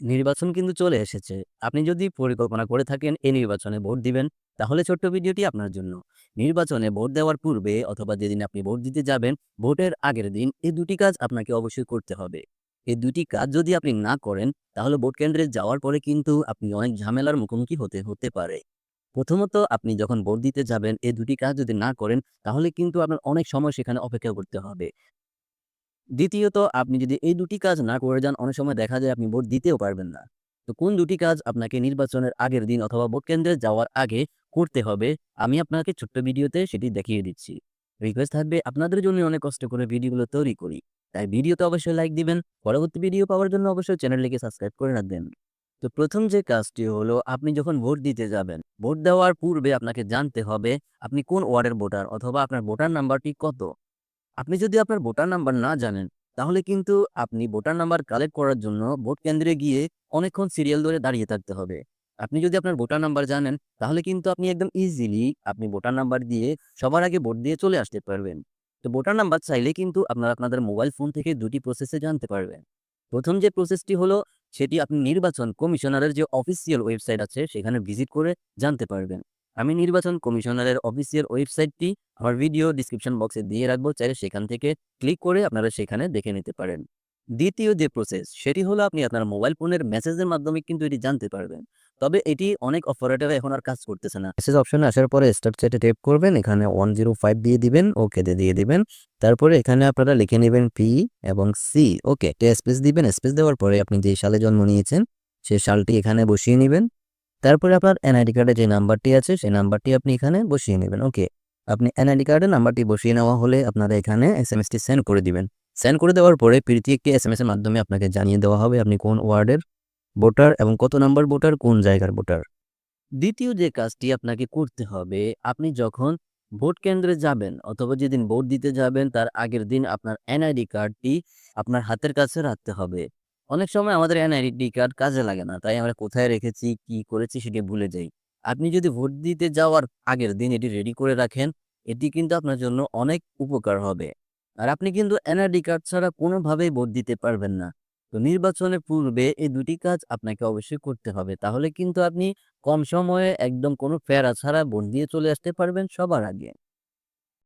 নির্বাচন কিন্তু চলে এসেছে। আপনি যদি পরিকল্পনা করে থাকেন এই নির্বাচনে ভোট দিবেন, তাহলে ছোট্ট ভিডিওটি আপনার জন্য। নির্বাচনে ভোট দেওয়ার পূর্বে অথবা যেদিন আপনি ভোট দিতে যাবেন, ভোটের আগের দিন এই দুটি কাজ আপনাকে অবশ্যই করতে হবে। এই দুটি কাজ যদি আপনি না করেন, তাহলে ভোট কেন্দ্রে যাওয়ার পরে কিন্তু আপনি অনেক ঝামেলার মুখোমুখি হতে হতে পারে। প্রথমত আপনি যখন ভোট দিতে যাবেন, এই দুটি কাজ যদি না করেন, তাহলে কিন্তু আপনার অনেক সময় সেখানে অপেক্ষা করতে হবে। দ্বিতীয়ত আপনি যদি এই দুটি কাজ না করে যান, অনেক সময় দেখা যায় আপনি ভোট দিতেও পারবেন না। তো কোন দুটি কাজ আপনাকে নির্বাচনের আগের দিন অথবা ভোট কেন্দ্রে যাওয়ার আগে করতে হবে, আমি আপনাকে ছোট্ট ভিডিওতে সেটি দেখিয়ে দিচ্ছি। রিকোয়েস্ট থাকবে আপনাদের জন্য অনেক কষ্ট করে ভিডিওগুলো তৈরি করি। তাই ভিডিওতে অবশ্যই লাইক দিবেন। পরবর্তী ভিডিও পাওয়ার জন্য অবশ্যই চ্যানেলটিকে সাবস্ক্রাইব করে রাখবেন। তো প্রথম যে কাজটি হলো আপনি যখন ভোট দিতে যাবেন, ভোট দেওয়ার পূর্বে আপনাকে জানতে হবে আপনি কোন ওয়ার্ডের ভোটার অথবা আপনার ভোটার নাম্বারটি কত। আপনি যদি আপনার ভোটার নাম্বার না জানেন, তাহলে কিন্তু আপনি ভোটার নাম্বার কালেক্ট করার জন্য ভোট কেন্দ্রে গিয়ে অনেকক্ষণ সিরিয়াল ধরে দাঁড়িয়ে থাকতে হবে। আপনি যদি আপনার ভোটার নাম্বার জানেন, তাহলে কিন্তু আপনি একদম ইজিলি আপনি ভোটার নাম্বার দিয়ে সবার আগে ভোট দিয়ে চলে আসতে পারবেন। তো ভোটার নাম্বার চাইলে কিন্তু আপনারা আপনাদের মোবাইল ফোন থেকে দুটি প্রসেসে জানতে পারবেন। প্রথম যে প্রসেসটি হলো সেটি আপনি নির্বাচন কমিশনারের যে অফিসিয়াল ওয়েবসাইট আছে সেখানে ভিজিট করে জানতে পারবেন। আমি নির্বাচন কমিশনারের অফিসিয়াল ওয়েবসাইটটি আমার ভিডিও ডিসক্রিপশন বক্সে দিয়ে রাখব। চাইলে সেখান থেকে ক্লিক করে আপনারা সেখানে দেখে নিতে পারেন। দ্বিতীয় যে প্রসেস সেটি হলো আপনি আপনার মোবাইল ফোনের মেসেজের মাধ্যমে কিন্তু এটি জানতে পারবেন। তবে এটি অনেক অপারেটর এখন আর কাজ করতেছে না। মেসেজ অপশনে আসার পরে স্টার্ট চ্যাটে ট্যাপ করবেন। এখানে 105 দিয়ে দিবেন, ওকেতে দিয়ে দিবেন। তারপরে এখানে আপনারা লিখে নিবেন পি এবং সি, ওকে। স্পেস দিবেন। স্পেস দেওয়ার পরে আপনি যে সালে জন্ম নিয়েছেন, সেই সালটি এখানে বসিয়ে নিবেন। তারপরে আপনার এনআইডি কার্ডে যে নাম্বারটি আছে সেই নাম্বারটি আপনি এখানে বসিয়ে নেবেন ওকে। আপনি এনআইডি কার্ডে নাম্বারটি বসিয়ে নেওয়া হলে আপনারা এখানে এসএমএসটি সেন্ড করে দিবেন। সেন্ড করে দেওয়ার পরে প্রীতি একটি এসএমএস এর মাধ্যমে আপনাকে জানিয়ে দেওয়া হবে আপনি কোন ওয়ার্ডের ভোটার এবং কত নাম্বার ভোটার, কোন জায়গার ভোটার। দ্বিতীয় যে কাজটি আপনাকে করতে হবে, আপনি যখন ভোট কেন্দ্রে যাবেন অথবা যেদিন ভোট দিতে যাবেন তার আগের দিন আপনার এনআইডি কার্ডটি আপনার হাতের কাছে রাখতে হবে। অনেক সময় আমাদের এনআইডি কার্ড কাজে লাগে না। তাই আমরা কোথায় রেখেছি, কি করেছি সেটি ভুলে যাই। আপনি যদি ভোট দিতে যাওয়ার আগের দিন এটি রেডি করে রাখেন, এটি কিন্তু আপনার জন্য অনেক উপকার হবে। আর আপনি কিন্তু এনআইডি কার্ড ছাড়া কোনোভাবেই ভোট দিতে পারবেন না। তো নির্বাচনের পূর্বে এই দুটি কাজ আপনাকে অবশ্যই করতে হবে। তাহলে কিন্তু আপনি কম সময়ে একদম কোনো ফেরা ছাড়া ভোট দিয়ে চলে আসতে পারবেন সবার আগে।